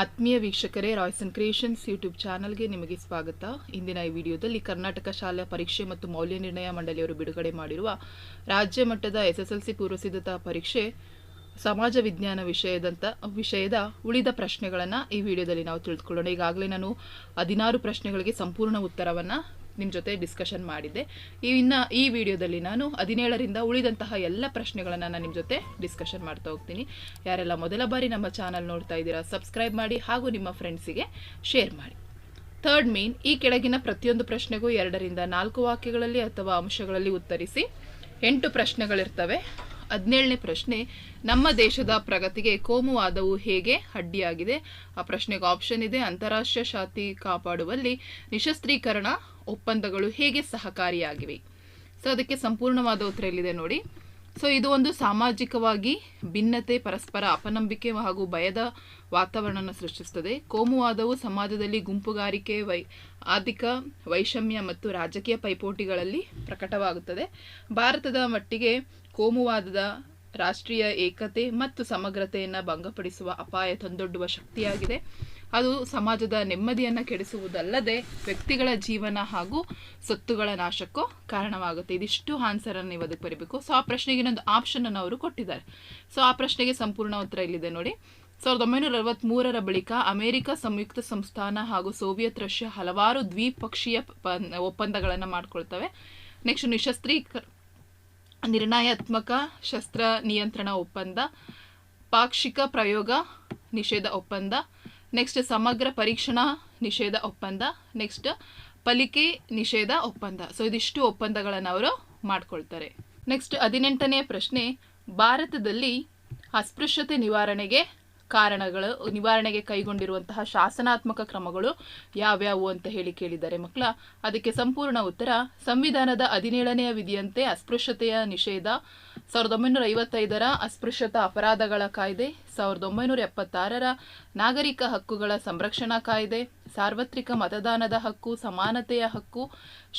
ಆತ್ಮೀಯ ವೀಕ್ಷಕರೇ Royce and creations YouTube ಚಾನಲ್ಗೆ ನಿಮಗೆ ಸ್ವಾಗತ. ಇಂದಿನ ಈ ವಿಡಿಯೋದಲ್ಲಿ ಕರ್ನಾಟಕ ಶಾಲಾ ಪರೀಕ್ಷೆ ಮತ್ತು ಮೌಲ್ಯ ನಿರ್ಣಯ ಮಂಡಳಿಯವರು ಬಿಡುಗಡೆ ಮಾಡಿರುವ ರಾಜ್ಯ ಮಟ್ಟದ ಎಸ್ಎಸ್ಎಲ್ಸಿ ಪೂರ್ವಸಿದ್ಧತಾ ಪರೀಕ್ಷೆ, ಸಮಾಜ ವಿಜ್ಞಾನ ವಿಷಯದಂಥ ವಿಷಯದ ಉಳಿದ ಪ್ರಶ್ನೆಗಳನ್ನು ಈ ವಿಡಿಯೋದಲ್ಲಿ ನಾವು ತಿಳಿದುಕೊಳ್ಳೋಣ. ಈಗಾಗಲೇ ನಾನು ಹದಿನಾರು ಪ್ರಶ್ನೆಗಳಿಗೆ ಸಂಪೂರ್ಣ ಉತ್ತರವನ್ನು ನಿಮ್ಮ ಜೊತೆ ಡಿಸ್ಕಷನ್ ಮಾಡಿದ್ದೆ. ಇನ್ನು ಈ ವಿಡಿಯೋದಲ್ಲಿ ನಾನು ಹದಿನೇಳರಿಂದ ಉಳಿದಂತಹ ಎಲ್ಲ ಪ್ರಶ್ನೆಗಳನ್ನು ನಾನು ನಿಮ್ಮ ಜೊತೆ ಡಿಸ್ಕಷನ್ ಮಾಡ್ತಾ ಹೋಗ್ತೀನಿ. ಯಾರೆಲ್ಲ ಮೊದಲ ಬಾರಿ ನಮ್ಮ ಚಾನಲ್ ನೋಡ್ತಾ ಇದ್ದೀರಾ ಸಬ್ಸ್ಕ್ರೈಬ್ ಮಾಡಿ ಹಾಗೂ ನಿಮ್ಮ ಫ್ರೆಂಡ್ಸಿಗೆ ಶೇರ್ ಮಾಡಿ. ಥರ್ಡ್ ಮೀನ್ ಈ ಕೆಳಗಿನ ಪ್ರತಿಯೊಂದು ಪ್ರಶ್ನೆಗೂ ಎರಡರಿಂದ ನಾಲ್ಕು ವಾಕ್ಯಗಳಲ್ಲಿ ಅಥವಾ ಅಂಶಗಳಲ್ಲಿ ಉತ್ತರಿಸಿ ಎಂಟು ಪ್ರಶ್ನೆಗಳಿರ್ತವೆ. ಹದಿನೇಳನೇ ಪ್ರಶ್ನೆ, ನಮ್ಮ ದೇಶದ ಪ್ರಗತಿಗೆ ಕೋಮುವಾದವು ಹೇಗೆ ಅಡ್ಡಿಯಾಗಿದೆ? ಆ ಪ್ರಶ್ನೆಗೆ ಆಪ್ಷನ್ ಇದೆ. ಅಂತಾರಾಷ್ಟ್ರೀಯ ಶಾಂತಿ ಕಾಪಾಡುವಲ್ಲಿ ನಿಶಸ್ತ್ರೀಕರಣ ಒಪ್ಪಂದಗಳು ಹೇಗೆ ಸಹಕಾರಿಯಾಗಿವೆ? ಸೊ ಅದಕ್ಕೆ ಸಂಪೂರ್ಣವಾದ ಉತ್ತರ ಇಲ್ಲಿದೆ ನೋಡಿ. ಸೊ ಇದು ಒಂದು ಸಾಮಾಜಿಕವಾಗಿ ಭಿನ್ನತೆ, ಪರಸ್ಪರ ಅಪನಂಬಿಕೆ ಹಾಗೂ ಭಯದ ವಾತಾವರಣವನ್ನು ಸೃಷ್ಟಿಸುತ್ತದೆ. ಕೋಮುವಾದವು ಸಮಾಜದಲ್ಲಿ ಗುಂಪುಗಾರಿಕೆ, ವೈ, ಆರ್ಥಿಕ ವೈಷಮ್ಯ ಮತ್ತು ರಾಜಕೀಯ ಪೈಪೋಟಿಗಳಲ್ಲಿ ಪ್ರಕಟವಾಗುತ್ತದೆ. ಭಾರತದ ಮಟ್ಟಿಗೆ ಕೋಮುವಾದದ ರಾಷ್ಟ್ರೀಯ ಏಕತೆ ಮತ್ತು ಸಮಗ್ರತೆಯನ್ನು ಭಂಗಪಡಿಸುವ ಅಪಾಯ ತಂದೊಡ್ಡುವ ಶಕ್ತಿಯಾಗಿದೆ. ಅದು ಸಮಾಜದ ನೆಮ್ಮದಿಯನ್ನು ಕೆಡಿಸುವುದಲ್ಲದೆ ವ್ಯಕ್ತಿಗಳ ಜೀವನ ಹಾಗೂ ಸೊತ್ತುಗಳ ನಾಶಕ್ಕೂ ಕಾರಣವಾಗುತ್ತೆ. ಇದಿಷ್ಟು ಆನ್ಸರನ್ನು ನೀವು ಅದಕ್ಕೆ ಬರೀಬೇಕು. ಸೊ ಆ ಪ್ರಶ್ನೆಗೆ ಇನ್ನೊಂದು ಆಪ್ಷನನ್ನು ಅವರು ಕೊಟ್ಟಿದ್ದಾರೆ. ಸೊ ಆ ಪ್ರಶ್ನೆಗೆ ಸಂಪೂರ್ಣ ಉತ್ತರ ಇಲ್ಲಿದೆ ನೋಡಿ. ಸಾವಿರದ ಒಂಬೈನೂರ ಅರವತ್ತ್ಮೂರರ ಬಳಿಕ ಅಮೆರಿಕ ಸಂಯುಕ್ತ ಸಂಸ್ಥಾನ ಹಾಗೂ ಸೋವಿಯತ್ ರಷ್ಯಾ ಹಲವಾರು ದ್ವಿಪಕ್ಷೀಯ ಒಪ್ಪಂದಗಳನ್ನು ಮಾಡಿಕೊಳ್ತವೆ. ನೆಕ್ಸ್ಟ್ ನಿಶಸ್ತ್ರೀ ನಿರ್ಣಯಾತ್ಮಕ ಶಸ್ತ್ರ ನಿಯಂತ್ರಣ ಒಪ್ಪಂದ, ಪಾಕ್ಷಿಕ ಪ್ರಯೋಗ ನಿಷೇಧ ಒಪ್ಪಂದ ನೆಕ್ಸ್ಟ್ ಸಮಗ್ರ ಪರೀಕ್ಷಣಾ ನಿಷೇಧ ಒಪ್ಪಂದ. ನೆಕ್ಸ್ಟ್ ಪಲಿಕೆ ನಿಷೇಧ ಒಪ್ಪಂದ. ಸೊ ಇದಿಷ್ಟು ಒಪ್ಪಂದಗಳನ್ನು ಅವರು ಮಾಡ್ಕೊಳ್ತಾರೆ. ನೆಕ್ಸ್ಟ್ ಹದಿನೆಂಟನೆಯ ಪ್ರಶ್ನೆ. ಭಾರತದಲ್ಲಿ ಅಸ್ಪೃಶ್ಯತೆ ನಿವಾರಣೆಗೆ ಕಾರಣಗಳು, ನಿವಾರಣೆಗೆ ಕೈಗೊಂಡಿರುವಂತಹ ಶಾಸನಾತ್ಮಕ ಕ್ರಮಗಳು ಯಾವ್ಯಾವು ಅಂತ ಹೇಳಿ ಕೇಳಿದ್ದಾರೆ ಮಕ್ಕಳ. ಅದಕ್ಕೆ ಸಂಪೂರ್ಣ ಉತ್ತರ, ಸಂವಿಧಾನದ ಹದಿನೇಳನೆಯ ವಿಧಿಯಂತೆ ಅಸ್ಪೃಶ್ಯತೆಯ ನಿಷೇಧ ಸಾವಿರದ ಒಂಬೈನೂರ ಐವತ್ತೈದರ ಅಸ್ಪೃಶ್ಯತಾ ಅಪರಾಧಗಳ ಕಾಯ್ದೆ, ಸಾವಿರದ ಒಂಬೈನೂರ ಎಪ್ಪತ್ತಾರರ ನಾಗರಿಕ ಹಕ್ಕುಗಳ ಸಂರಕ್ಷಣಾ ಕಾಯ್ದೆ, ಸಾರ್ವತ್ರಿಕ ಮತದಾನದ ಹಕ್ಕು, ಸಮಾನತೆಯ ಹಕ್ಕು,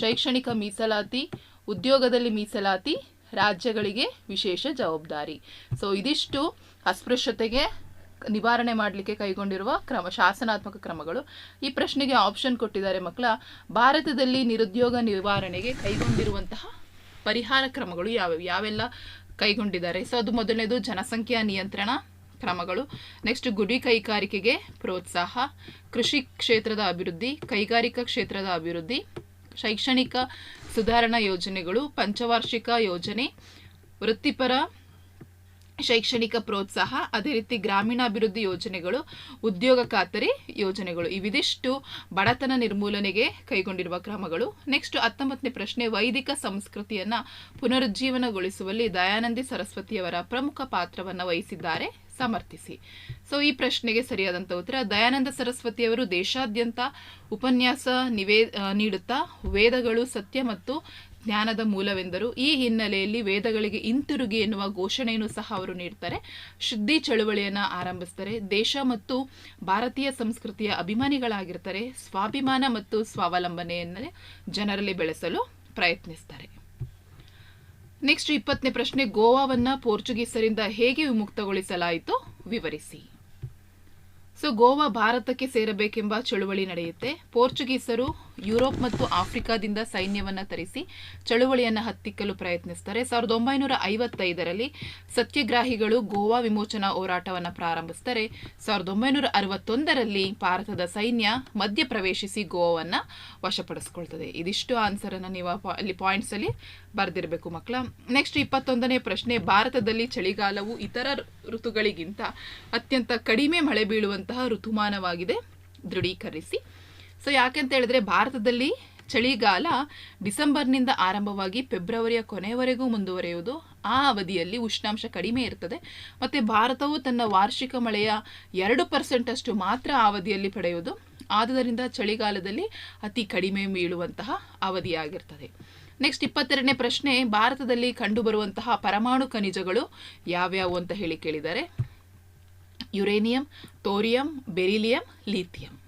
ಶೈಕ್ಷಣಿಕ ಮೀಸಲಾತಿ, ಉದ್ಯೋಗದಲ್ಲಿ ಮೀಸಲಾತಿ, ರಾಜ್ಯಗಳಿಗೆ ವಿಶೇಷ ಜವಾಬ್ದಾರಿ. ಸೊ ಇದಿಷ್ಟು ಅಸ್ಪೃಶ್ಯತೆಗೆ ನಿವಾರಣೆ ಮಾಡಲಿಕ್ಕೆ ಕೈಗೊಂಡಿರುವ ಕ್ರಮ, ಶಾಸನಾತ್ಮಕ ಕ್ರಮಗಳು. ಈ ಪ್ರಶ್ನೆಗೆ ಆಪ್ಷನ್ ಕೊಟ್ಟಿದ್ದಾರೆ ಮಕ್ಕಳ, ಭಾರತದಲ್ಲಿ ನಿರುದ್ಯೋಗ ನಿವಾರಣೆಗೆ ಕೈಗೊಂಡಿರುವಂತಹ ಪರಿಹಾರ ಕ್ರಮಗಳು ಯಾವ್ಯಾವ? ಯಾವೆಲ್ಲ ಕೈಗೊಂಡಿದ್ದಾರೆ. ಸೊ ಅದು ಮೊದಲನೇದು ಜನಸಂಖ್ಯಾ ನಿಯಂತ್ರಣ ಕ್ರಮಗಳು. ನೆಕ್ಸ್ಟ್ ಗುಡಿ ಕೈಗಾರಿಕೆಗೆ ಪ್ರೋತ್ಸಾಹ. ಕೃಷಿ ಕ್ಷೇತ್ರದ ಅಭಿವೃದ್ಧಿ, ಕೈಗಾರಿಕಾ ಕ್ಷೇತ್ರದ ಅಭಿವೃದ್ಧಿ, ಶೈಕ್ಷಣಿಕ ಸುಧಾರಣಾ ಯೋಜನೆಗಳು, ಪಂಚವಾರ್ಷಿಕ ಯೋಜನೆ, ವೃತ್ತಿಪರ ಶೈಕ್ಷಣಿಕ ಪ್ರೋತ್ಸಾಹ, ಅದೇ ರೀತಿ ಗ್ರಾಮೀಣಾಭಿವೃದ್ಧಿ ಯೋಜನೆಗಳು, ಉದ್ಯೋಗ ಖಾತರಿ ಯೋಜನೆಗಳು. ಇವಿದಿಷ್ಟು ಬಡತನ ನಿರ್ಮೂಲನೆಗೆ ಕೈಗೊಂಡಿರುವ ಕ್ರಮಗಳು. ನೆಕ್ಸ್ಟ್ ಹತ್ತೊಂಬತ್ತನೇ ಪ್ರಶ್ನೆ, ವೈದಿಕ ಸಂಸ್ಕೃತಿಯನ್ನ ಪುನರುಜ್ಜೀವನಗೊಳಿಸುವಲ್ಲಿ ದಯಾನಂದಿ ಸರಸ್ವತಿಯವರ ಪ್ರಮುಖ ಪಾತ್ರವನ್ನು ವಹಿಸಿದ್ದಾರೆ. ಸಮರ್ಥಿಸಿ. ಸೊ ಈ ಪ್ರಶ್ನೆಗೆ ಸರಿಯಾದಂಥ ಉತ್ತರ, ದಯಾನಂದ ಸರಸ್ವತಿಯವರು ದೇಶಾದ್ಯಂತ ಉಪನ್ಯಾಸ ನಿವೇ, ನೀಡುತ್ತಾ ವೇದಗಳು, ಸತ್ಯ ಮತ್ತು ಜ್ಞಾನದ ಮೂಲವೆಂದರು ಈ ಹಿನ್ನೆಲೆಯಲ್ಲಿ ವೇದಗಳಿಗೆ ಹಿಂತಿರುಗಿ ಎನ್ನುವ ಘೋಷಣೆಯನ್ನು ಸಹ ಅವರು ನೀಡ್ತಾರೆ. ಶುದ್ಧಿ ಚಳುವಳಿಯನ್ನು ಆರಂಭಿಸ್ತಾರೆ. ದೇಶ ಮತ್ತು ಭಾರತೀಯ ಸಂಸ್ಕೃತಿಯ ಅಭಿಮಾನಿಗಳಾಗಿರ್ತಾರೆ. ಸ್ವಾಭಿಮಾನ ಮತ್ತು ಸ್ವಾವಲಂಬನೆಯನ್ನೇ ಜನರಲ್ಲಿ ಬೆಳೆಸಲು ಪ್ರಯತ್ನಿಸ್ತಾರೆ. ನೆಕ್ಸ್ಟ್ ಇಪ್ಪತ್ತನೇ ಪ್ರಶ್ನೆ, ಗೋವಾವನ್ನು ಪೋರ್ಚುಗೀಸರಿಂದ ಹೇಗೆ ವಿಮುಕ್ತಗೊಳಿಸಲಾಯಿತು? ವಿವರಿಸಿ. ಸೊ, ಗೋವಾ ಭಾರತಕ್ಕೆ ಸೇರಬೇಕೆಂಬ ಚಳುವಳಿ ನಡೆಯುತ್ತೆ. ಪೋರ್ಚುಗೀಸರು ಯುರೋಪ್ ಮತ್ತು ಆಫ್ರಿಕಾದಿಂದ ಸೈನ್ಯವನ್ನು ತರಿಸಿ ಚಳುವಳಿಯನ್ನು ಹತ್ತಿಕ್ಕಲು ಪ್ರಯತ್ನಿಸ್ತಾರೆ. ಸಾವಿರದ ಒಂಬೈನೂರ ಐವತ್ತೈದರಲ್ಲಿ ಸತ್ಯಗ್ರಾಹಿಗಳು ಗೋವಾ ವಿಮೋಚನಾ ಹೋರಾಟವನ್ನು ಪ್ರಾರಂಭಿಸ್ತಾರೆ. ಸಾವಿರದ ಒಂಬೈನೂರ ಅರವತ್ತೊಂದರಲ್ಲಿ ಭಾರತದ ಸೈನ್ಯ ಮಧ್ಯ ಪ್ರವೇಶಿಸಿ ಗೋವಾವನ್ನು ವಶಪಡಿಸ್ಕೊಳ್ತದೆ. ಇದಿಷ್ಟು ಆನ್ಸರನ್ನು ನೀವು ಅಲ್ಲಿ ಪಾಯಿಂಟ್ಸಲ್ಲಿ ಬರೆದಿರಬೇಕು ಮಕ್ಕಳ. ನೆಕ್ಸ್ಟ್ ಇಪ್ಪತ್ತೊಂದನೇ ಪ್ರಶ್ನೆ, ಭಾರತದಲ್ಲಿ ಚಳಿಗಾಲವು ಇತರ ಋತುಗಳಿಗಿಂತ ಅತ್ಯಂತ ಕಡಿಮೆ ಮಳೆ ಬೀಳುವಂತಹ ಋತುಮಾನವಾಗಿದೆ. ದೃಢೀಕರಿಸಿ. ಸೊ ಯಾಕೆಂತ ಹೇಳಿದ್ರೆ ಭಾರತದಲ್ಲಿ ಚಳಿಗಾಲ ಡಿಸೆಂಬರ್ನಿಂದ ಆರಂಭವಾಗಿ ಫೆಬ್ರವರಿಯ ಕೊನೆಯವರೆಗೂ ಮುಂದುವರೆಯುವುದು. ಆ ಅವಧಿಯಲ್ಲಿ ಉಷ್ಣಾಂಶ ಕಡಿಮೆ ಇರ್ತದೆ. ಮತ್ತು ಭಾರತವು ತನ್ನ ವಾರ್ಷಿಕ ಮಳೆಯ ಎರಡು ಪರ್ಸೆಂಟಷ್ಟು ಮಾತ್ರ ಆ ಅವಧಿಯಲ್ಲಿ ಪಡೆಯುವುದು. ಆದ್ದರಿಂದ ಚಳಿಗಾಲದಲ್ಲಿ ಅತಿ ಕಡಿಮೆ ಬೀಳುವಂತಹ ಅವಧಿಯಾಗಿರ್ತದೆ. ನೆಕ್ಸ್ಟ್ ಇಪ್ಪತ್ತೆರಡನೇ ಪ್ರಶ್ನೆ, ಭಾರತದಲ್ಲಿ ಕಂಡುಬರುವಂತಹ ಪರಮಾಣು ಖನಿಜಗಳು ಯಾವ್ಯಾವು ಅಂತ ಹೇಳಿ ಕೇಳಿದ್ದಾರೆ uranium, thorium, beryllium, lithium.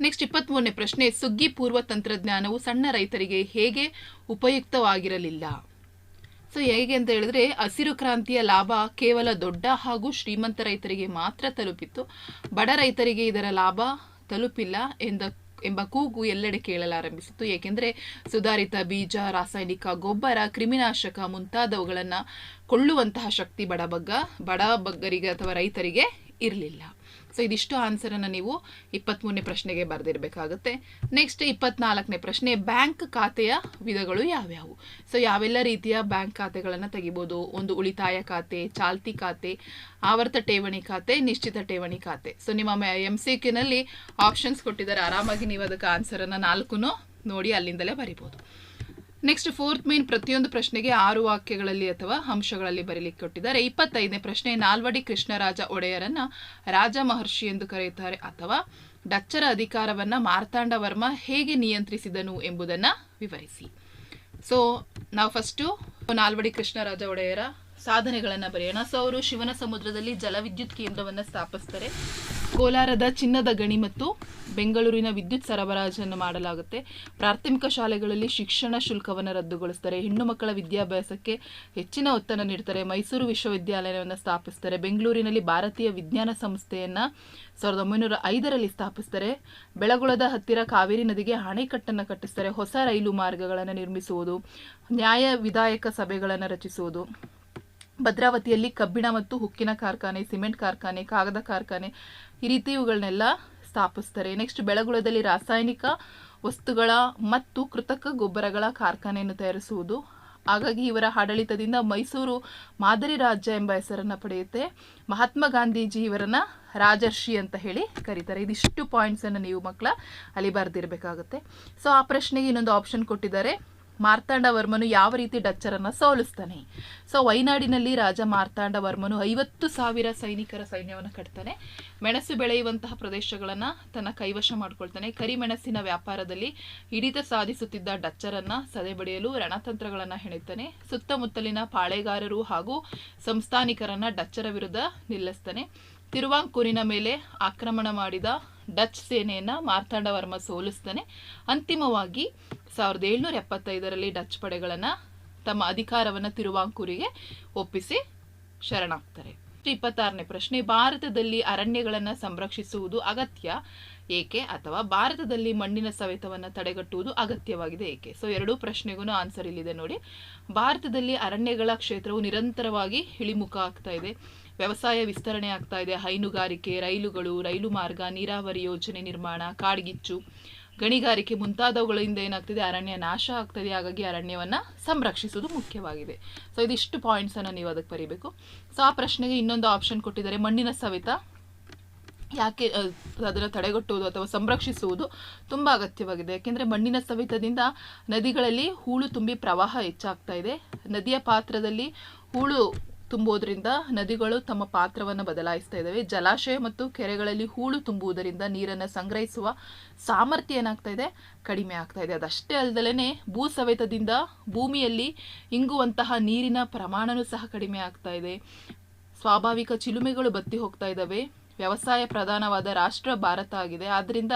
Next ಇಪ್ಪತ್ತ್ಮೂರನೇ ಪ್ರಶ್ನೆ, ಸುಗ್ಗಿ ಪೂರ್ವ ತಂತ್ರಜ್ಞಾನವು ಸಣ್ಣ ರೈತರಿಗೆ ಹೇಗೆ ಉಪಯುಕ್ತವಾಗಿರಲಿಲ್ಲ? ಸೊ ಹೇಗೆ ಅಂತ ಹೇಳಿದ್ರೆ, ಹಸಿರು ಕ್ರಾಂತಿಯ ಲಾಭ ಕೇವಲ ದೊಡ್ಡ ಹಾಗೂ ಶ್ರೀಮಂತ ರೈತರಿಗೆ ಮಾತ್ರ ತಲುಪಿತ್ತು. ಬಡ ರೈತರಿಗೆ ಇದರ ಲಾಭ ತಲುಪಿಲ್ಲ ಎಂದ, ಎಂಬ ಕೂಗು ಎಲ್ಲೆಡೆ ಕೇಳಲಾರಂಭಿಸಿತು ಏಕೆಂದರೆ, ಸುಧಾರಿತ ಬೀಜ, ರಾಸಾಯನಿಕ ಗೊಬ್ಬರ, ಕ್ರಿಮಿನಾಶಕ ಮುಂತಾದವುಗಳನ್ನು ಕೊಳ್ಳುವಂತಹ ಶಕ್ತಿ ಬಡಬಗ್ಗ ಬಡಬಗ್ಗರಿಗೆ ಅಥವಾ ರೈತರಿಗೆ ಇರಲಿಲ್ಲ. ಸೊ ಇದಿಷ್ಟು ಆನ್ಸರನ್ನು ನೀವು ಇಪ್ಪತ್ತ್ಮೂರನೇ ಪ್ರಶ್ನೆಗೆ ಬರೆದಿರಬೇಕಾಗುತ್ತೆ. ನೆಕ್ಸ್ಟ್ ಇಪ್ಪತ್ನಾಲ್ಕನೇ ಪ್ರಶ್ನೆ, ಬ್ಯಾಂಕ್ ಖಾತೆಯ ವಿಧಗಳು ಯಾವ್ಯಾವು? ಸೊ ಯಾವೆಲ್ಲ ರೀತಿಯ ಬ್ಯಾಂಕ್ ಖಾತೆಗಳನ್ನು ತೆಗಿಬೋದು? ಒಂದು ಉಳಿತಾಯ ಖಾತೆ, ಚಾಲ್ತಿ ಖಾತೆ, ಆವರ್ತ ಠೇವಣಿ ಖಾತೆ, ನಿಶ್ಚಿತ ಠೇವಣಿ ಖಾತೆ. ಸೊ ನಿಮ್ಮ ಎಂ ಸಿ ಕ್ಯೂನಲ್ಲಿ ಆಪ್ಷನ್ಸ್ ಕೊಟ್ಟಿದ್ದಾರೆ. ಆರಾಮಾಗಿ ನೀವು ಅದಕ್ಕೆ ಆನ್ಸರನ್ನು ನಾಲ್ಕು ನೋಡಿ, ಅಲ್ಲಿಂದಲೇ ಬರಿಬೋದು. ನೆಕ್ಸ್ಟ್ ಫೋರ್ತ್ ಮೇನ್ ಪ್ರತಿಯೊಂದು ಪ್ರಶ್ನೆಗೆ ಆರು ವಾಕ್ಯಗಳಲ್ಲಿ ಅಥವಾ ಅಂಶಗಳಲ್ಲಿ ಬರೀಲಿಕ್ಕೆ ಕೊಟ್ಟಿದ್ದಾರೆ. ಇಪ್ಪತ್ತೈದನೇ ಪ್ರಶ್ನೆ, ನಾಲ್ವಡಿ ಕೃಷ್ಣರಾಜ ಒಡೆಯರನ್ನ ರಾಜ ಮಹರ್ಷಿ ಎಂದು ಕರೆಯುತ್ತಾರೆ ಅಥವಾ ಡಚ್ಚರ ಅಧಿಕಾರವನ್ನ ಮಾರ್ತಾಂಡ ವರ್ಮ ಹೇಗೆ ನಿಯಂತ್ರಿಸಿದನು ಎಂಬುದನ್ನ ವಿವರಿಸಿ. ಸೊ ನಾವು ಫಸ್ಟು ನಾಲ್ವಡಿ ಕೃಷ್ಣರಾಜ ಒಡೆಯರ ಸಾಧನೆಗಳನ್ನು ಬರೆಯೋಣ. ಸೊ ಅವರು ಶಿವನ ಸಮುದ್ರದಲ್ಲಿ ಜಲವಿದ್ಯುತ್ ಕೇಂದ್ರವನ್ನು ಸ್ಥಾಪಿಸ್ತಾರೆ. ಕೋಲಾರದ ಚಿನ್ನದ ಗಣಿ ಮತ್ತು ಬೆಂಗಳೂರಿನ ವಿದ್ಯುತ್ ಸರಬರಾಜನ್ನು ಮಾಡಲಾಗುತ್ತೆ. ಪ್ರಾಥಮಿಕ ಶಾಲೆಗಳಲ್ಲಿ ಶಿಕ್ಷಣ ಶುಲ್ಕವನ್ನು ರದ್ದುಗೊಳಿಸ್ತಾರೆ. ಹೆಣ್ಣು ಮಕ್ಕಳ ವಿದ್ಯಾಭ್ಯಾಸಕ್ಕೆ ಹೆಚ್ಚಿನ ಒತ್ತನ್ನು ನೀಡ್ತಾರೆ. ಮೈಸೂರು ವಿಶ್ವವಿದ್ಯಾಲಯವನ್ನು ಸ್ಥಾಪಿಸ್ತಾರೆ. ಬೆಂಗಳೂರಿನಲ್ಲಿ ಭಾರತೀಯ ವಿಜ್ಞಾನ ಸಂಸ್ಥೆಯನ್ನು ಸಾವಿರದ ಒಂಬೈನೂರ ಐದರಲ್ಲಿ ಸ್ಥಾಪಿಸ್ತಾರೆ. ಬೆಳಗುಳದ ಹತ್ತಿರ ಕಾವೇರಿ ನದಿಗೆ ಅಣೆಕಟ್ಟನ್ನು ಕಟ್ಟಿಸ್ತಾರೆ. ಹೊಸ ರೈಲು ಮಾರ್ಗಗಳನ್ನು ನಿರ್ಮಿಸುವುದು ನ್ಯಾಯ ವಿಧಾಯಕ ಸಭೆಗಳನ್ನು ರಚಿಸುವುದು. ಭದ್ರಾವತಿಯಲ್ಲಿ ಕಬ್ಬಿಣ ಮತ್ತು ಹುಕ್ಕಿನ ಕಾರ್ಖಾನೆ, ಸಿಮೆಂಟ್ ಕಾರ್ಖಾನೆ, ಕಾಗದ ಕಾರ್ಖಾನೆ ಈ ರೀತಿ ಇವುಗಳನ್ನೆಲ್ಲ ಸ್ಥಾಪಿಸ್ತಾರೆ. ನೆಕ್ಸ್ಟ್ ಬೆಳಗುಳದಲ್ಲಿ ರಾಸಾಯನಿಕ ವಸ್ತುಗಳ ಮತ್ತು ಕೃತಕ ಗೊಬ್ಬರಗಳ ಕಾರ್ಖಾನೆಯನ್ನು ತಯಾರಿಸುವುದು. ಹಾಗಾಗಿ ಇವರ ಆಡಳಿತದಿಂದ ಮೈಸೂರು ಮಾದರಿ ರಾಜ್ಯ ಎಂಬ ಹೆಸರನ್ನು ಪಡೆಯುತ್ತೆ. ಮಹಾತ್ಮ ಗಾಂಧೀಜಿ ಇವರನ್ನ ರಾಜರ್ಷಿ ಅಂತ ಹೇಳಿ ಕರೀತಾರೆ. ಇದಿಷ್ಟು ಪಾಯಿಂಟ್ಸನ್ನು ನೀವು ಮಕ್ಕಳ ಅಲ್ಲಿ ಬರೆದಿರಬೇಕಾಗುತ್ತೆ. ಸೊ ಆ ಪ್ರಶ್ನೆಗೆ ಇನ್ನೊಂದು ಆಪ್ಷನ್ ಕೊಟ್ಟಿದ್ದಾರೆ. ಮಾರ್ತಾಂಡ ವರ್ಮನು ಯಾವ ರೀತಿ ಡಚ್ಚರನ್ನು ಸೋಲಿಸ್ತಾನೆ? ಸೊ ವೈನಾಡಿನಲ್ಲಿ ರಾಜ ಮಾರ್ತಾಂಡವರ್ಮನು ಐವತ್ತು ಸಾವಿರ ಸೈನಿಕರ ಸೈನ್ಯವನ್ನು ಕಟ್ತಾನೆ. ಮೆಣಸು ಬೆಳೆಯುವಂತಹ ಪ್ರದೇಶಗಳನ್ನು ತನ್ನ ಕೈವಶ ಮಾಡ್ಕೊಳ್ತಾನೆ. ಕರಿಮೆಣಸಿನ ವ್ಯಾಪಾರದಲ್ಲಿ ಹಿಡಿತ ಸಾಧಿಸುತ್ತಿದ್ದ ಡಚ್ಚರನ್ನು ಸದೆಬಡಿಯಲು ರಣತಂತ್ರಗಳನ್ನು ಹೆಣೆತಾನೆ. ಸುತ್ತಮುತ್ತಲಿನ ಪಾಳೆಗಾರರು ಹಾಗೂ ಸಂಸ್ಥಾನಿಕರನ್ನ ಡಚ್ಚರ ವಿರುದ್ಧ ನಿಲ್ಲಿಸ್ತಾನೆ. ತಿರುವಾಂಕೂರಿನ ಮೇಲೆ ಆಕ್ರಮಣ ಮಾಡಿದ ಡಚ್ ಸೇನೆಯನ್ನ ಮಾರ್ತಾಂಡವರ್ಮ ಸೋಲಿಸ್ತಾನೆ. ಅಂತಿಮವಾಗಿ ಸಾವಿರದ ಏಳ್ನೂರ ಎಪ್ಪತ್ತೈದರಲ್ಲಿ ಡಚ್ ಪಡೆಗಳನ್ನು ತಮ್ಮ ಅಧಿಕಾರವನ್ನು ತಿರುವಾಂಕೂರಿಗೆ ಒಪ್ಪಿಸಿ ಶರಣಾಗ್ತಾರೆ. ಇಪ್ಪತ್ತಾರನೇ ಪ್ರಶ್ನೆ, ಭಾರತದಲ್ಲಿ ಅರಣ್ಯಗಳನ್ನು ಸಂರಕ್ಷಿಸುವುದು ಅಗತ್ಯ ಏಕೆ ಅಥವಾ ಭಾರತದಲ್ಲಿ ಮಣ್ಣಿನ ಸವೆತವನ್ನು ತಡೆಗಟ್ಟುವುದು ಅಗತ್ಯವಾಗಿದೆ ಏಕೆ? ಸೊ ಎರಡೂ ಪ್ರಶ್ನೆಗೂ ಆನ್ಸರ್ ಇಲ್ಲಿದೆ ನೋಡಿ. ಭಾರತದಲ್ಲಿ ಅರಣ್ಯಗಳ ಕ್ಷೇತ್ರವು ನಿರಂತರವಾಗಿ ಇಳಿಮುಖ ಆಗ್ತಾ ಇದೆ. ವ್ಯವಸಾಯ ವಿಸ್ತರಣೆ ಆಗ್ತಾ ಇದೆ. ಹೈನುಗಾರಿಕೆ, ರೈಲುಗಳು, ರೈಲು ಮಾರ್ಗ, ನೀರಾವರಿ ಯೋಜನೆ ನಿರ್ಮಾಣ, ಕಾಡ್ಗಿಚ್ಚು ಗಣಿಗಾರಿಕೆ ಮುಂತಾದವುಗಳಿಂದ ಏನಾಗ್ತಿದೆ? ಅರಣ್ಯ ನಾಶ ಆಗ್ತದೆ. ಹಾಗಾಗಿ ಅರಣ್ಯವನ್ನು ಸಂರಕ್ಷಿಸುವುದು ಮುಖ್ಯವಾಗಿದೆ. ಸೊ ಇದಿಷ್ಟು ಪಾಯಿಂಟ್ಸನ್ನು ನೀವು ಅದಕ್ಕೆ ಬರೀಬೇಕು. ಸೊ ಆ ಪ್ರಶ್ನೆಗೆ ಇನ್ನೊಂದು ಆಪ್ಷನ್ ಕೊಟ್ಟಿದ್ದಾರೆ. ಮಣ್ಣಿನ ಸವೆತ. ಯಾಕೆ ಅದನ್ನು ತಡೆಗಟ್ಟುವುದು ಅಥವಾ ಸಂರಕ್ಷಿಸುವುದು ತುಂಬ ಅಗತ್ಯವಾಗಿದೆ. ಯಾಕೆಂದರೆ ಮಣ್ಣಿನ ಸವೆತದಿಂದ ನದಿಗಳಲ್ಲಿ ಹೂಳು ತುಂಬಿ ಪ್ರವಾಹ ಹೆಚ್ಚಾಗ್ತಾ ಇದೆ. ನದಿಯ ಪಾತ್ರದಲ್ಲಿ ಹೂಳು ತುಂಬುವುದರಿಂದ ನದಿಗಳು ತಮ್ಮ ಪಾತ್ರವನ್ನು ಬದಲಾಯಿಸ್ತಾ ಇದ್ದಾವೆ ಜಲಾಶಯ ಮತ್ತು ಕೆರೆಗಳಲ್ಲಿ ಹೂಳು ತುಂಬುವುದರಿಂದ ನೀರನ್ನು ಸಂಗ್ರಹಿಸುವ ಸಾಮರ್ಥ್ಯ ಏನಾಗ್ತಾ ಇದೆ? ಕಡಿಮೆ ಆಗ್ತಾ ಇದೆ. ಅದಷ್ಟೇ ಅಲ್ಲದಲೇ ಭೂ ಸವೆತದಿಂದ ಭೂಮಿಯಲ್ಲಿ ಇಂಗುವಂತಹ ನೀರಿನ ಪ್ರಮಾಣನೂ ಸಹ ಕಡಿಮೆ ಆಗ್ತಾ ಇದೆ. ಸ್ವಾಭಾವಿಕ ಚಿಲುಮೆಗಳು ಬತ್ತಿ ಹೋಗ್ತಾ ಇದ್ದಾವೆ ವ್ಯವಸಾಯ ಪ್ರಧಾನವಾದ ರಾಷ್ಟ್ರ ಭಾರತ ಆಗಿದೆ. ಆದ್ದರಿಂದ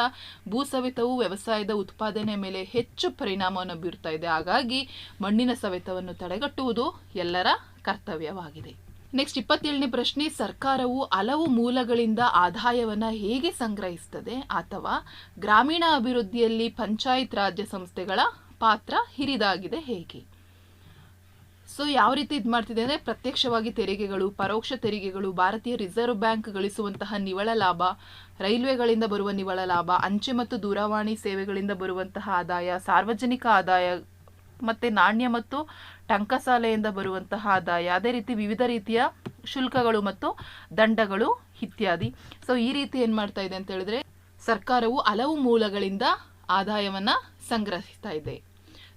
ಭೂಸವೆತವು ವ್ಯವಸಾಯದ ಉತ್ಪಾದನೆ ಮೇಲೆ ಹೆಚ್ಚು ಪರಿಣಾಮವನ್ನು ಬೀರ್ತಾ ಇದೆ. ಹಾಗಾಗಿ ಮಣ್ಣಿನ ಸವೆತವನ್ನು ತಡೆಗಟ್ಟುವುದು ಎಲ್ಲರ ಕರ್ತವ್ಯವಾಗಿದೆ. ನೆಕ್ಸ್ಟ್ ಇಪ್ಪತ್ತೇಳನೇ ಪ್ರಶ್ನೆ, ಸರ್ಕಾರವು ಹಲವು ಮೂಲಗಳಿಂದ ಆದಾಯವನ್ನು ಹೇಗೆ ಸಂಗ್ರಹಿಸ್ತದೆ? ಅಥವಾ ಗ್ರಾಮೀಣ ಅಭಿವೃದ್ಧಿಯಲ್ಲಿ ಪಂಚಾಯತ್ ರಾಜ್ಯ ಸಂಸ್ಥೆಗಳ ಪಾತ್ರ ಹಿರಿದಾಗಿದೆ ಹೇಗೆ? ಸೊ ಯಾವ ರೀತಿ ಇದು ಮಾಡ್ತಿದೆ ಅಂದರೆ ಪ್ರತ್ಯಕ್ಷವಾಗಿ ತೆರಿಗೆಗಳು, ಪರೋಕ್ಷ ತೆರಿಗೆಗಳು, ಭಾರತೀಯ ರಿಸರ್ವ್ ಬ್ಯಾಂಕ್ ಗಳಿಸುವಂತಹ ನಿವ್ವಳ ಲಾಭ, ರೈಲ್ವೆಗಳಿಂದ ಬರುವ ನಿವ್ವಳ ಲಾಭ, ಅಂಚೆ ಮತ್ತು ದೂರವಾಣಿ ಸೇವೆಗಳಿಂದ ಬರುವಂತಹ ಆದಾಯ, ಸಾರ್ವಜನಿಕ ಆದಾಯ ಮತ್ತು ನಾಣ್ಯ ಮತ್ತು ಟಂಕಸಾಲೆಯಿಂದ ಬರುವಂತಹ ಆದಾಯ, ಅದೇ ರೀತಿ ವಿವಿಧ ರೀತಿಯ ಶುಲ್ಕಗಳು ಮತ್ತು ದಂಡಗಳು ಇತ್ಯಾದಿ. ಸೊ ಈ ರೀತಿ ಏನು ಮಾಡ್ತಾ ಇದೆ ಅಂತ ಹೇಳಿದ್ರೆ, ಸರ್ಕಾರವು ಹಲವು ಮೂಲಗಳಿಂದ ಆದಾಯವನ್ನು ಸಂಗ್ರಹಿಸ್ತಾ ಇದೆ.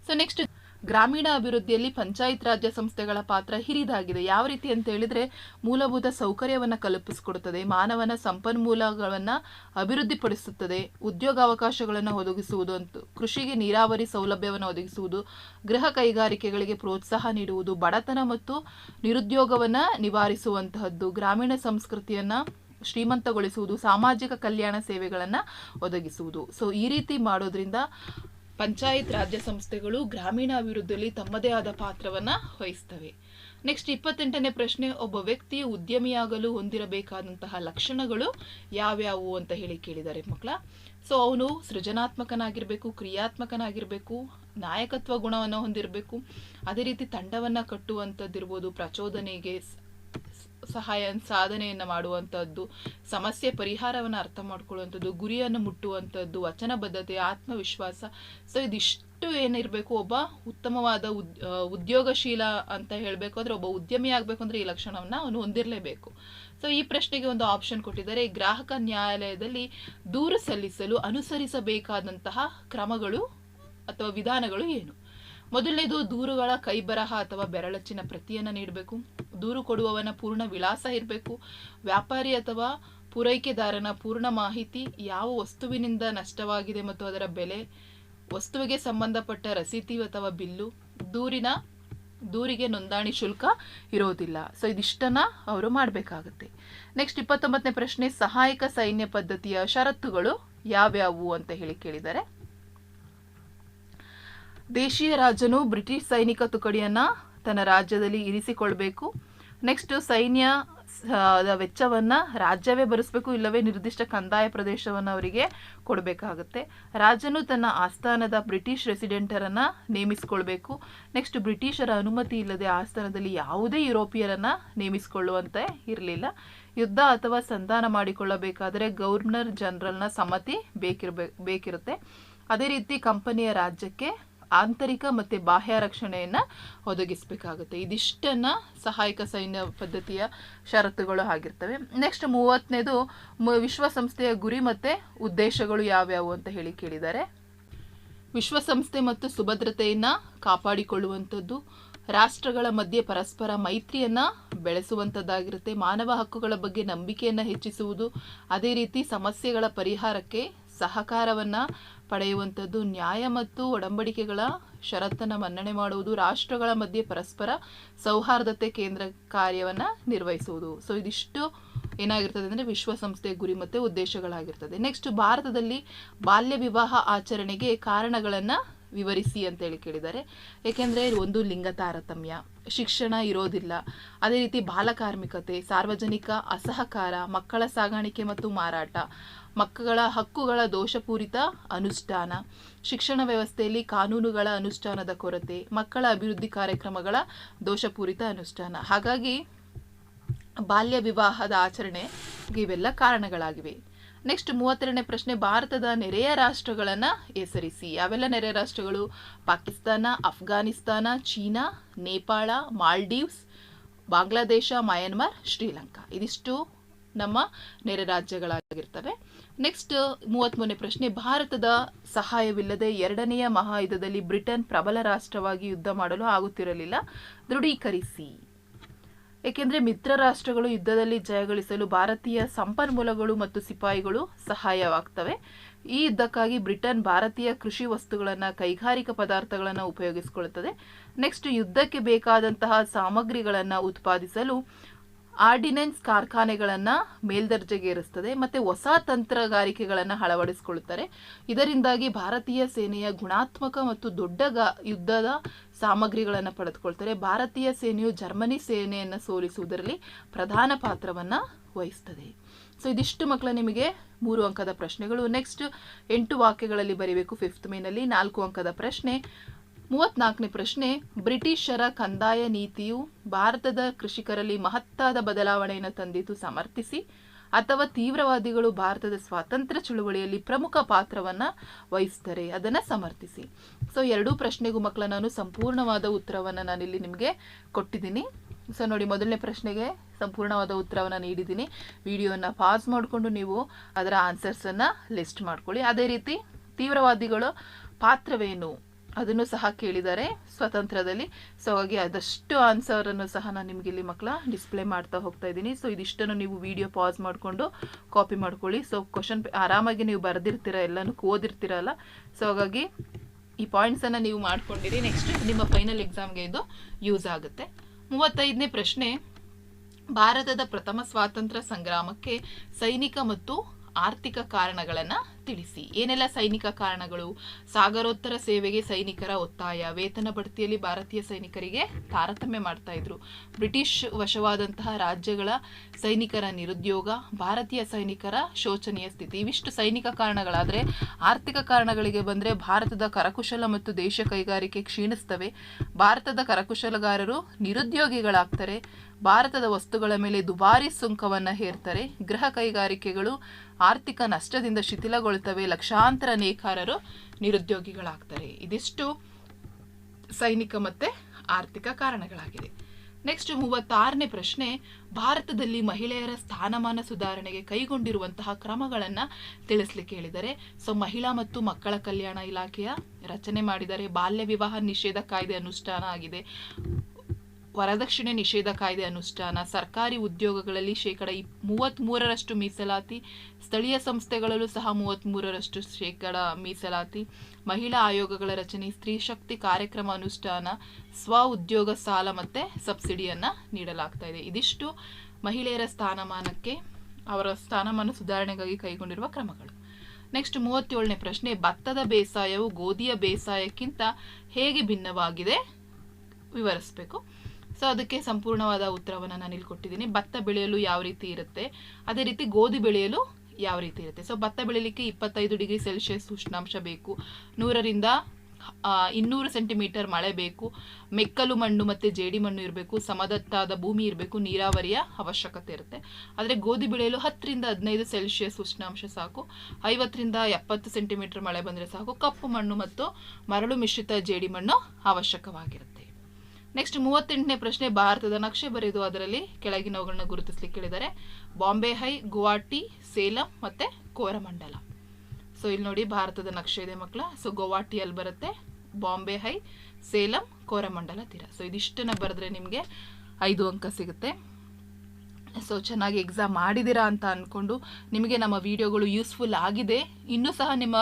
ಸೊ ನೆಕ್ಸ್ಟ್ ಗ್ರಾಮೀಣ ಅಭಿವೃದ್ಧಿಯಲ್ಲಿ ಪಂಚಾಯತ್ ರಾಜ್ಯ ಸಂಸ್ಥೆಗಳ ಪಾತ್ರ ಹಿರಿದಾಗಿದೆ. ಯಾವ ರೀತಿ ಅಂತ ಹೇಳಿದ್ರೆ ಮೂಲಭೂತ ಸೌಕರ್ಯವನ್ನು ಕಲ್ಪಿಸಿಕೊಡುತ್ತದೆ, ಮಾನವನ ಸಂಪನ್ಮೂಲಗಳನ್ನು ಅಭಿವೃದ್ಧಿಪಡಿಸುತ್ತದೆ, ಉದ್ಯೋಗಾವಕಾಶಗಳನ್ನು ಒದಗಿಸುವುದು ಅಂತ, ಕೃಷಿಗೆ ನೀರಾವರಿ ಸೌಲಭ್ಯವನ್ನು ಒದಗಿಸುವುದು, ಗೃಹ ಕೈಗಾರಿಕೆಗಳಿಗೆ ಪ್ರೋತ್ಸಾಹ ನೀಡುವುದು, ಬಡತನ ಮತ್ತು ನಿರುದ್ಯೋಗವನ್ನು ನಿವಾರಿಸುವಂತಹದ್ದು, ಗ್ರಾಮೀಣ ಸಂಸ್ಕೃತಿಯನ್ನು ಶ್ರೀಮಂತಗೊಳಿಸುವುದು, ಸಾಮಾಜಿಕ ಕಲ್ಯಾಣ ಸೇವೆಗಳನ್ನು ಒದಗಿಸುವುದು. ಸೊ ಈ ರೀತಿ ಮಾಡೋದ್ರಿಂದ ಪಂಚಾಯತ್ ರಾಜ್ಯ ಸಂಸ್ಥೆಗಳು ಗ್ರಾಮೀಣ ಅಭಿವೃದ್ಧಿಯಲ್ಲಿ ತಮ್ಮದೇ ಆದ ಪಾತ್ರವನ್ನ ವಹಿಸ್ತವೆ. ನೆಕ್ಸ್ಟ್ ಇಪ್ಪತ್ತೆಂಟನೇ ಪ್ರಶ್ನೆ, ಒಬ್ಬ ವ್ಯಕ್ತಿ ಉದ್ಯಮಿಯಾಗಲು ಹೊಂದಿರಬೇಕಾದಂತಹ ಲಕ್ಷಣಗಳು ಯಾವ್ಯಾವು ಅಂತ ಹೇಳಿ ಕೇಳಿದ್ದಾರೆ ಮಕ್ಕಳ. ಸೊ ಅವನು ಸೃಜನಾತ್ಮಕನಾಗಿರಬೇಕು, ಕ್ರಿಯಾತ್ಮಕನಾಗಿರಬೇಕು, ನಾಯಕತ್ವ ಗುಣವನ್ನು ಹೊಂದಿರಬೇಕು. ಅದೇ ರೀತಿ ತಂಡವನ್ನು ಕಟ್ಟುವಂಥದ್ದಿರ್ಬೋದು ಪ್ರಚೋದನೆಗೆ ಸಹಾಯ ಸಾಧನೆಯನ್ನು ಮಾಡುವಂಥದ್ದು ಸಮಸ್ಯೆ ಪರಿಹಾರವನ್ನು ಅರ್ಥ ಮಾಡ್ಕೊಳ್ಳುವಂಥದ್ದು ಗುರಿಯನ್ನು ಮುಟ್ಟುವಂಥದ್ದು ವಚನಬದ್ಧತೆ, ಆತ್ಮವಿಶ್ವಾಸ. ಸೊ ಇದಿಷ್ಟು ಏನಿರಬೇಕು, ಒಬ್ಬ ಉತ್ತಮವಾದ ಉದ್ ಉದ್ಯೋಗಶೀಲ ಅಂತ ಹೇಳಬೇಕಾದ್ರೆ ಒಬ್ಬ ಉದ್ಯಮಿ ಆಗಬೇಕು ಅಂದರೆ ಈ ಲಕ್ಷಣವನ್ನು ಅವನು ಹೊಂದಿರಲೇಬೇಕು. ಸೊ ಈ ಪ್ರಶ್ನೆಗೆ ಒಂದು ಆಪ್ಷನ್ ಕೊಟ್ಟಿದ್ದಾರೆ. ಗ್ರಾಹಕ ನ್ಯಾಯಾಲಯದಲ್ಲಿ ದೂರು ಸಲ್ಲಿಸಲು ಅನುಸರಿಸಬೇಕಾದಂತಹ ಕ್ರಮಗಳು ಅಥವಾ ವಿಧಾನಗಳು ಏನು? ಮೊದಲನೇದು ದೂರುಗಳ ಕೈಬರಹ ಅಥವಾ ಬೆರಳಚ್ಚಿನ ಪ್ರತಿಯನ್ನು ನೀಡಬೇಕು. ದೂರು ಕೊಡುವವನ ಪೂರ್ಣ ವಿಳಾಸ ಇರಬೇಕು. ವ್ಯಾಪಾರಿ ಅಥವಾ ಪೂರೈಕೆದಾರನ ಪೂರ್ಣ ಮಾಹಿತಿ ಯಾವ ವಸ್ತುವಿನಿಂದ ನಷ್ಟವಾಗಿದೆ ಮತ್ತು ಅದರ ಬೆಲೆ, ವಸ್ತುವಿಗೆ ಸಂಬಂಧಪಟ್ಟ ರಸೀತಿ ಅಥವಾ ಬಿಲ್ಲು, ದೂರಿನ, ದೂರಿಗೆ ನೋಂದಣಿ ಶುಲ್ಕ ಇರೋದಿಲ್ಲ. ಸೊ ಇದಿಷ್ಟನ್ನ ಅವರು ಮಾಡಬೇಕಾಗುತ್ತೆ. ನೆಕ್ಸ್ಟ್ ಇಪ್ಪತ್ತೊಂಬತ್ತನೇ ಪ್ರಶ್ನೆ, ಸಹಾಯಕ ಸೈನ್ಯ ಪದ್ಧತಿಯ ಷರತ್ತುಗಳು ಯಾವ್ಯಾವು ಅಂತ ಹೇಳಿ ಕೇಳಿದ್ದಾರೆ. ದೇಶೀಯ ರಾಜನು ಬ್ರಿಟಿಷ್ ಸೈನಿಕ ತುಕಡಿಯನ್ನು ತನ್ನ ರಾಜ್ಯದಲ್ಲಿ ಇರಿಸಿಕೊಳ್ಬೇಕು. ನೆಕ್ಸ್ಟ್ ಸೈನ್ಯ ವೆಚ್ಚವನ್ನು ರಾಜ್ಯವೇ ಭರಿಸಬೇಕು ಇಲ್ಲವೇ ನಿರ್ದಿಷ್ಟ ಕಂದಾಯ ಪ್ರದೇಶವನ್ನು ಅವರಿಗೆ ಕೊಡಬೇಕಾಗುತ್ತೆ. ರಾಜನು ತನ್ನ ಆಸ್ಥಾನದ ಬ್ರಿಟಿಷ್ ರೆಸಿಡೆಂಟರನ್ನ ನೇಮಿಸಿಕೊಳ್ಬೇಕು. ನೆಕ್ಸ್ಟ್ ಬ್ರಿಟಿಷರ ಅನುಮತಿ ಇಲ್ಲದೆ ಆಸ್ಥಾನದಲ್ಲಿ ಯಾವುದೇ ಯುರೋಪಿಯರನ್ನ ನೇಮಿಸಿಕೊಳ್ಳುವಂತೆ ಇರಲಿಲ್ಲ. ಯುದ್ಧ ಅಥವಾ ಸಂಧಾನ ಮಾಡಿಕೊಳ್ಳಬೇಕಾದರೆ ಗವರ್ನರ್ ಜನರಲ್ನ ಸಮ್ಮತಿ ಬೇಕಿರಬೇಕು ಬೇಕಿರುತ್ತೆ. ಅದೇ ರೀತಿ ಕಂಪನಿಯ ರಾಜ್ಯಕ್ಕೆ ಆಂತರಿಕ ಮತ್ತೆ ಬಾಹ್ಯ ರಕ್ಷಣೆಯನ್ನ ಒದಗಿಸಬೇಕಾಗುತ್ತೆ. ಇದಿಷ್ಟನ್ನ ಸಹಾಯಕ ಸೈನ್ಯ ಪದ್ಧತಿಯ ಷರತ್ತುಗಳು ಆಗಿರ್ತವೆ. ನೆಕ್ಸ್ಟ್ ಮೂವತ್ತನೇದು ವಿಶ್ವಸಂಸ್ಥೆಯ ಗುರಿ ಮತ್ತೆ ಉದ್ದೇಶಗಳು ಯಾವ್ಯಾವು ಅಂತ ಹೇಳಿ ಕೇಳಿದ್ದಾರೆ ವಿಶ್ವಸಂಸ್ಥೆ ಮತ್ತು ಸುಭದ್ರತೆಯನ್ನ ಕಾಪಾಡಿಕೊಳ್ಳುವಂಥದ್ದು, ರಾಷ್ಟ್ರಗಳ ಮಧ್ಯೆ ಪರಸ್ಪರ ಮೈತ್ರಿಯನ್ನ ಬೆಳೆಸುವಂಥದ್ದಾಗಿರುತ್ತೆ. ಮಾನವ ಹಕ್ಕುಗಳ ಬಗ್ಗೆ ನಂಬಿಕೆಯನ್ನ ಹೆಚ್ಚಿಸುವುದು, ಅದೇ ರೀತಿ ಸಮಸ್ಯೆಗಳ ಪರಿಹಾರಕ್ಕೆ ಸಹಕಾರವನ್ನ ಪಡೆಯುವಂಥದ್ದು ನ್ಯಾಯ ಮತ್ತು ಒಡಂಬಡಿಕೆಗಳ ಷರತ್ತನ್ನು ಮನ್ನಣೆ ಮಾಡುವುದು ರಾಷ್ಟ್ರಗಳ ಮಧ್ಯೆ ಪರಸ್ಪರ ಸೌಹಾರ್ದತೆ ಕೇಂದ್ರ ಕಾರ್ಯವನ್ನು ನಿರ್ವಹಿಸುವುದು. ಸೊ ಇದಿಷ್ಟು ಏನಾಗಿರ್ತದೆ ಅಂದರೆ ವಿಶ್ವಸಂಸ್ಥೆಯ ಗುರಿ ಮತ್ತು ಉದ್ದೇಶಗಳಾಗಿರ್ತದೆ. ನೆಕ್ಸ್ಟ್ ಭಾರತದಲ್ಲಿ ಬಾಲ್ಯ ವಿವಾಹ ಆಚರಣೆಗೆ ಕಾರಣಗಳನ್ನು ವಿವರಿಸಿ ಅಂತೇಳಿ ಕೇಳಿದ್ದಾರೆ. ಏಕೆಂದರೆ ಒಂದು ಲಿಂಗ ತಾರತಮ್ಯ. ಶಿಕ್ಷಣ ಇರೋದಿಲ್ಲ. ಅದೇ ರೀತಿ ಬಾಲಕಾರ್ಮಿಕತೆ ಸಾರ್ವಜನಿಕ ಅಸಹಕಾರ, ಮಕ್ಕಳ ಸಾಗಾಣಿಕೆ ಮತ್ತು ಮಾರಾಟ, ಮಕ್ಕಳ ಹಕ್ಕುಗಳ ದೋಷಪೂರಿತ ಅನುಷ್ಠಾನ, ಶಿಕ್ಷಣ ವ್ಯವಸ್ಥೆಯಲ್ಲಿ ಕಾನೂನುಗಳ ಅನುಷ್ಠಾನದ ಕೊರತೆ, ಮಕ್ಕಳ ಅಭಿವೃದ್ಧಿ ಕಾರ್ಯಕ್ರಮಗಳ ದೋಷಪೂರಿತ ಅನುಷ್ಠಾನ. ಹಾಗಾಗಿ ಬಾಲ್ಯ ವಿವಾಹದ ಆಚರಣೆಗೆ ಇವೆಲ್ಲ ಕಾರಣಗಳಾಗಿವೆ. ನೆಕ್ಸ್ಟ್ ಮೂವತ್ತೆರಡನೇ ಪ್ರಶ್ನೆ, ಭಾರತದ ನೆರೆಯ ರಾಷ್ಟ್ರಗಳನ್ನ ಹೆಸರಿಸಿ. ಯಾವೆಲ್ಲ ನೆರೆಯ ರಾಷ್ಟ್ರಗಳು? Pakistan Afghanistan China, Nepal, Maldives, Bangladesh, Myanmar, Sri Lanka. ಇದಿಷ್ಟು ನಮ್ಮ ನೆರೆ ರಾಜ್ಯಗಳಾಗಿರ್ತವೆ. ನೆಕ್ಸ್ಟ್ ಮೂವತ್ತ್ಮೂರನೇ ಪ್ರಶ್ನೆ, ಭಾರತದ ಸಹಾಯವಿಲ್ಲದೆ ಎರಡನೆಯ ಮಹಾಯುದ್ಧದಲ್ಲಿ ಬ್ರಿಟನ್ ಪ್ರಬಲ ರಾಷ್ಟ್ರವಾಗಿ ಯುದ್ಧ ಮಾಡಲು ಆಗುತ್ತಿರಲಿಲ್ಲ. ದೃಢೀಕರಿಸಿ. ಏಕೆಂದರೆ ಮಿತ್ರ ರಾಷ್ಟ್ರಗಳು ಯುದ್ಧದಲ್ಲಿ ಜಯಗಳಿಸಲು ಭಾರತೀಯ ಸಂಪನ್ಮೂಲಗಳು ಮತ್ತು ಸಿಪಾಯಿಗಳು ಸಹಾಯವಾಗ್ತವೆ. ಈ ಯುದ್ಧಕ್ಕಾಗಿ ಬ್ರಿಟನ್ ಭಾರತೀಯ ಕೃಷಿ ವಸ್ತುಗಳನ್ನು, ಕೈಗಾರಿಕಾ ಪದಾರ್ಥಗಳನ್ನು ಉಪಯೋಗಿಸಿಕೊಳ್ಳುತ್ತದೆ. ನೆಕ್ಸ್ಟ್ ಯುದ್ಧಕ್ಕೆ ಬೇಕಾದಂತಹ ಸಾಮಗ್ರಿಗಳನ್ನು ಉತ್ಪಾದಿಸಲು ಆರ್ಡಿನೆನ್ಸ್ ಕಾರ್ಖಾನೆಗಳನ್ನು ಮೇಲ್ದರ್ಜೆಗೇರಿಸ್ತದೆ ಮತ್ತು ಹೊಸ ತಂತ್ರಗಾರಿಕೆಗಳನ್ನು ಅಳವಡಿಸಿಕೊಳ್ಳುತ್ತಾರೆ. ಇದರಿಂದಾಗಿ ಭಾರತೀಯ ಸೇನೆಯ ಗುಣಾತ್ಮಕ ಮತ್ತು ದೊಡ್ಡ ಯುದ್ಧದ ಸಾಮಗ್ರಿಗಳನ್ನು ಪಡೆದುಕೊಳ್ತಾರೆ. ಭಾರತೀಯ ಸೇನೆಯು ಜರ್ಮನಿ ಸೇನೆಯನ್ನು ಸೋಲಿಸುವುದರಲ್ಲಿ ಪ್ರಧಾನ ಪಾತ್ರವನ್ನು ವಹಿಸ್ತದೆ. ಸೊ ಇದಿಷ್ಟು ಮಕ್ಕಳ ನಿಮಗೆ ಮೂರು ಅಂಕದ ಪ್ರಶ್ನೆಗಳು. ನೆಕ್ಸ್ಟ್ ಎಂಟು ವಾಕ್ಯಗಳಲ್ಲಿ ಬರೀಬೇಕು. ಫಿಫ್ತ್ ಮೇನಲ್ಲಿ ನಾಲ್ಕು ಅಂಕದ ಪ್ರಶ್ನೆ. ಮೂವತ್ನಾಲ್ಕನೇ ಪ್ರಶ್ನೆ, ಬ್ರಿಟಿಷರ ಕಂದಾಯ ನೀತಿಯು ಭಾರತದ ಕೃಷಿಕರಲ್ಲಿ ಮಹತ್ತಾದ ಬದಲಾವಣೆಯನ್ನು ತಂದಿತು ಸಮರ್ಥಿಸಿ. ಅಥವಾ ತೀವ್ರವಾದಿಗಳು ಭಾರತದ ಸ್ವಾತಂತ್ರ್ಯ ಚಳುವಳಿಯಲ್ಲಿ ಪ್ರಮುಖ ಪಾತ್ರವನ್ನು ವಹಿಸ್ತಾರೆ. ಅದನ್ನ ಸಮರ್ಥಿಸಿ. ಸೊ ಎರಡೂ ಪ್ರಶ್ನೆಗೂ ಮಕ್ಕಳ ನಾನು ಸಂಪೂರ್ಣವಾದ ಉತ್ತರವನ್ನು ನಾನಿಲ್ಲಿ ನಿಮಗೆ ಕೊಟ್ಟಿದ್ದೀನಿ. ಸೊ ನೋಡಿ, ಮೊದಲನೇ ಪ್ರಶ್ನೆಗೆ ಸಂಪೂರ್ಣವಾದ ಉತ್ತರವನ್ನು ನೀಡಿದ್ದೀನಿ. ವಿಡಿಯೋನ ಪಾಸ್ ಮಾಡಿಕೊಂಡು ನೀವು ಅದರ ಆನ್ಸರ್ಸನ್ನು ಲಿಸ್ಟ್ ಮಾಡ್ಕೊಳ್ಳಿ. ಅದೇ ರೀತಿ ತೀವ್ರವಾದಿಗಳು ಪಾತ್ರವೇನು? ಅದನ್ನು ಸಹ ಕೇಳಿದ್ದಾರೆ ಸ್ವತಂತ್ರದಲ್ಲಿ ಸೊ ಹಾಗಾಗಿ ಅದಷ್ಟು ಆನ್ಸರನ್ನು ಸಹ ನಾನು ನಿಮಗೆ ಇಲ್ಲಿ ಮಕ್ಕಳ ಡಿಸ್ಪ್ಲೇ ಮಾಡ್ತಾ ಹೋಗ್ತಾ ಇದ್ದೀನಿ. ಸೊ ಇದಿಷ್ಟನ್ನು ನೀವು ವಿಡಿಯೋ ಪಾಸ್ ಮಾಡಿಕೊಂಡು ಕಾಪಿ ಮಾಡ್ಕೊಳ್ಳಿ. ಸೊ ಕ್ವಶನ್ ಆರಾಮಾಗಿ ನೀವು ಬರೆದಿರ್ತೀರ, ಎಲ್ಲನೂ ಓದಿರ್ತೀರಲ್ಲ ಸೊ ಹಾಗಾಗಿ ಈ ಪಾಯಿಂಟ್ಸನ್ನು ನೀವು ಮಾಡ್ಕೊಂಡಿರಿ. ನೆಕ್ಸ್ಟ್ ನಿಮ್ಮ ಫೈನಲ್ ಎಕ್ಸಾಮ್ಗೆ ಇದು ಯೂಸ್ ಆಗುತ್ತೆ. ಮೂವತ್ತೈದನೇ ಪ್ರಶ್ನೆ, ಭಾರತದ ಪ್ರಥಮ ಸ್ವಾತಂತ್ರ್ಯ ಸಂಗ್ರಾಮಕ್ಕೆ ಸೈನಿಕ ಮತ್ತು ಆರ್ಥಿಕ ಕಾರಣಗಳನ್ನು ತಿಳಿಸಿ. ಏನೆಲ್ಲ ಸೈನಿಕ ಕಾರಣಗಳು? ಸಾಗರೋತ್ತರ ಸೇವೆಗೆ ಸೈನಿಕರ ಒತ್ತಾಯ. ವೇತನ ಬಡ್ತಿಯಲ್ಲಿ ಭಾರತೀಯ ಸೈನಿಕರಿಗೆ ತಾರತಮ್ಯ ಮಾಡ್ತಾ ಇದ್ರು. ಬ್ರಿಟಿಷ್ ವಶವಾದಂತಹ ರಾಜ್ಯಗಳ ಸೈನಿಕರ ನಿರುದ್ಯೋಗ, ಭಾರತೀಯ ಸೈನಿಕರ ಶೋಚನೀಯ ಸ್ಥಿತಿ. ಇವಿಷ್ಟು ಸೈನಿಕ ಕಾರಣಗಳಾದರೆ ಆರ್ಥಿಕ ಕಾರಣಗಳಿಗೆ ಬಂದರೆ ಭಾರತದ ಕರಕುಶಲ ಮತ್ತು ದೇಶ ಕೈಗಾರಿಕೆ ಕ್ಷೀಣಿಸ್ತವೆ. ಭಾರತದ ಕರಕುಶಲಗಾರರು ನಿರುದ್ಯೋಗಿಗಳಾಗ್ತಾರೆ. ಭಾರತದ ವಸ್ತುಗಳ ಮೇಲೆ ದುಬಾರಿ ಸುಂಕವನ್ನು ಹೇರ್ತಾರೆ. ಗೃಹ ಕೈಗಾರಿಕೆಗಳು ಆರ್ಥಿಕ ನಷ್ಟದಿಂದ ಶಿಥಿಲಗೊಳ್ತವೆ ಲಕ್ಷಾಂತರ ನೇಕಾರರು ನಿರುದ್ಯೋಗಿಗಳಾಗ್ತಾರೆ. ಇದಿಷ್ಟು ಸೈನಿಕ ಮತ್ತೆ ಆರ್ಥಿಕ ಕಾರಣಗಳಾಗಿದೆ. ನೆಕ್ಸ್ಟ್ ಮೂವತ್ತಾರನೇ ಪ್ರಶ್ನೆ, ಭಾರತದಲ್ಲಿ ಮಹಿಳೆಯರ ಸ್ಥಾನಮಾನ ಸುಧಾರಣೆಗೆ ಕೈಗೊಂಡಿರುವಂತಹ ಕ್ರಮಗಳನ್ನು ತಿಳಿಸ್ಲಿಕ್ಕೆ ಹೇಳಿದರೆ, ಸೊ ಮಹಿಳಾ ಮತ್ತು ಮಕ್ಕಳ ಕಲ್ಯಾಣ ಇಲಾಖೆಯ ರಚನೆ ಮಾಡಿದರೆ ಬಾಲ್ಯ ವಿವಾಹ ನಿಷೇಧ ಕಾಯ್ದೆ ಅನುಷ್ಠಾನ ಆಗಿದೆ. ವರದಕ್ಷಿಣೆ ನಿಷೇಧ ಕಾಯ್ದೆ ಅನುಷ್ಠಾನ, ಸರ್ಕಾರಿ ಉದ್ಯೋಗಗಳಲ್ಲಿ ಶೇಕಡ ಇಪ್ ಮೂವತ್ತ್ಮೂರರಷ್ಟು ಮೀಸಲಾತಿ, ಸ್ಥಳೀಯ ಸಂಸ್ಥೆಗಳಲ್ಲೂ ಸಹ ಮೂವತ್ತ್ಮೂರರಷ್ಟು ಶೇಕಡ ಮೀಸಲಾತಿ, ಮಹಿಳಾ ಆಯೋಗಗಳ ರಚನೆ, ಸ್ತ್ರೀ ಶಕ್ತಿ ಕಾರ್ಯಕ್ರಮ ಅನುಷ್ಠಾನ, ಸ್ವ ಉದ್ಯೋಗ ಸಾಲ ಮತ್ತು ಸಬ್ಸಿಡಿಯನ್ನು ನೀಡಲಾಗ್ತಾ ಇದೆ. ಇದಿಷ್ಟು ಮಹಿಳೆಯರ ಸ್ಥಾನಮಾನಕ್ಕೆ, ಅವರ ಸ್ಥಾನಮಾನ ಸುಧಾರಣೆಗಾಗಿ ಕೈಗೊಂಡಿರುವ ಕ್ರಮಗಳು. ನೆಕ್ಸ್ಟ್ ಮೂವತ್ತೇಳನೇ ಪ್ರಶ್ನೆ, ಭತ್ತದ ಬೇಸಾಯವು ಗೋಧಿಯ ಬೇಸಾಯಕ್ಕಿಂತ ಹೇಗೆ ಭಿನ್ನವಾಗಿದೆ? ವಿವರಿಸಬೇಕು. ಸೊ ಅದಕ್ಕೆ ಸಂಪೂರ್ಣವಾದ ಉತ್ತರವನ್ನು ನಾನು ಇಲ್ಲಿ ಕೊಟ್ಟಿದ್ದೀನಿ. ಭತ್ತ ಬೆಳೆಯಲು ಯಾವ ರೀತಿ ಇರುತ್ತೆ? ಅದೇ ರೀತಿ ಗೋಧಿ ಬೆಳೆಯಲು ಯಾವ ರೀತಿ ಇರುತ್ತೆ? ಸೊ ಭತ್ತ ಬೆಳೆಯಲಿಕ್ಕೆ ಇಪ್ಪತ್ತೈದು ಡಿಗ್ರಿ ಸೆಲ್ಸಿಯಸ್ ಉಷ್ಣಾಂಶ ಬೇಕು. ನೂರರಿಂದ ಇನ್ನೂರು ಸೆಂಟಿಮೀಟರ್ ಮಳೆ ಬೇಕು. ಮೆಕ್ಕಲು ಮಣ್ಣು ಮತ್ತು ಜೇಡಿ ಮಣ್ಣು ಇರಬೇಕು. ಸಮದತ್ತಾದ ಭೂಮಿ ಇರಬೇಕು. ನೀರಾವರಿಯ ಅವಶ್ಯಕತೆ ಇರುತ್ತೆ. ಆದರೆ ಗೋಧಿ ಬೆಳೆಯಲು ಹತ್ತರಿಂದ ಹದಿನೈದು ಸೆಲ್ಸಿಯಸ್ ಉಷ್ಣಾಂಶ ಸಾಕು. ಐವತ್ತರಿಂದ ಎಪ್ಪತ್ತು ಸೆಂಟಿಮೀಟರ್ ಮಳೆ ಬಂದರೆ ಸಾಕು. ಕಪ್ಪು ಮಣ್ಣು ಮತ್ತು ಮರಳು ಮಿಶ್ರಿತ ಜೇಡಿ ಮಣ್ಣು ಅವಶ್ಯಕವಾಗಿರುತ್ತೆ. ನೆಕ್ಸ್ಟ್ ಮೂವತ್ತೆಂಟನೇ ಪ್ರಶ್ನೆ ಭಾರತದ ನಕ್ಷೆ ಬರೆದು ಅದರಲ್ಲಿ ಕೆಳಗಿನವುಗಳನ್ನ ಗುರುತಿಸ್ಲಿಕ್ಕೆ ಹೇಳಿದ್ದಾರೆ ಬಾಂಬೆ ಹೈ ಗುವಾಟಿ ಸೇಲಂ ಮತ್ತೆ ಕೋರಮಂಡಲ. ಸೊ ಇಲ್ಲಿ ನೋಡಿ ಭಾರತದ ನಕ್ಷೆ ಇದೆ ಮಕ್ಕಳ. ಸೊ ಗುವಾಹಟಿಯಲ್ಲಿ ಬರುತ್ತೆ? ಬಾಂಬೆ ಹೈ, ಸೇಲಂ, ಕೋರಮಂಡಲ ತೀರ. ಸೊ ಇದಿಷ್ಟನ್ನ ಬರೆದ್ರೆ ನಿಮಗೆ ಐದು ಅಂಕ ಸಿಗುತ್ತೆ. ಸೊ ಚೆನ್ನಾಗಿ ಎಕ್ಸಾಮ್ ಮಾಡಿದ್ದೀರಾ ಅಂತ ಅಂದ್ಕೊಂಡು ನಿಮಗೆ ನಮ್ಮ ವಿಡಿಯೋಗಳು ಯೂಸ್ಫುಲ್ ಆಗಿದೆ. ಇನ್ನೂ ಸಹ ನಿಮ್ಮ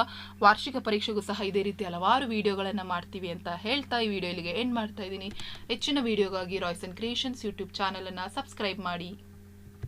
ವಾರ್ಷಿಕ ಪರೀಕ್ಷೆಗೂ ಸಹ ಇದೇ ರೀತಿ ಹಲವಾರು ವೀಡಿಯೋಗಳನ್ನು ಮಾಡ್ತೀವಿ ಅಂತ ಹೇಳ್ತಾ ಈ ವಿಡಿಯೋ ಇಲ್ಲಿಗೆ ಎಂಡ್ ಮಾಡ್ತಾ ಇದ್ದೀನಿ. ಹೆಚ್ಚಿನ ವಿಡಿಯೋಗಾಗಿ ರಾಯ್ಸ್ ಆ್ಯಂಡ್ ಕ್ರಿಯೇಷನ್ಸ್ ಯೂಟ್ಯೂಬ್ ಚಾನಲನ್ನು ಸಬ್ಸ್ಕ್ರೈಬ್ ಮಾಡಿ.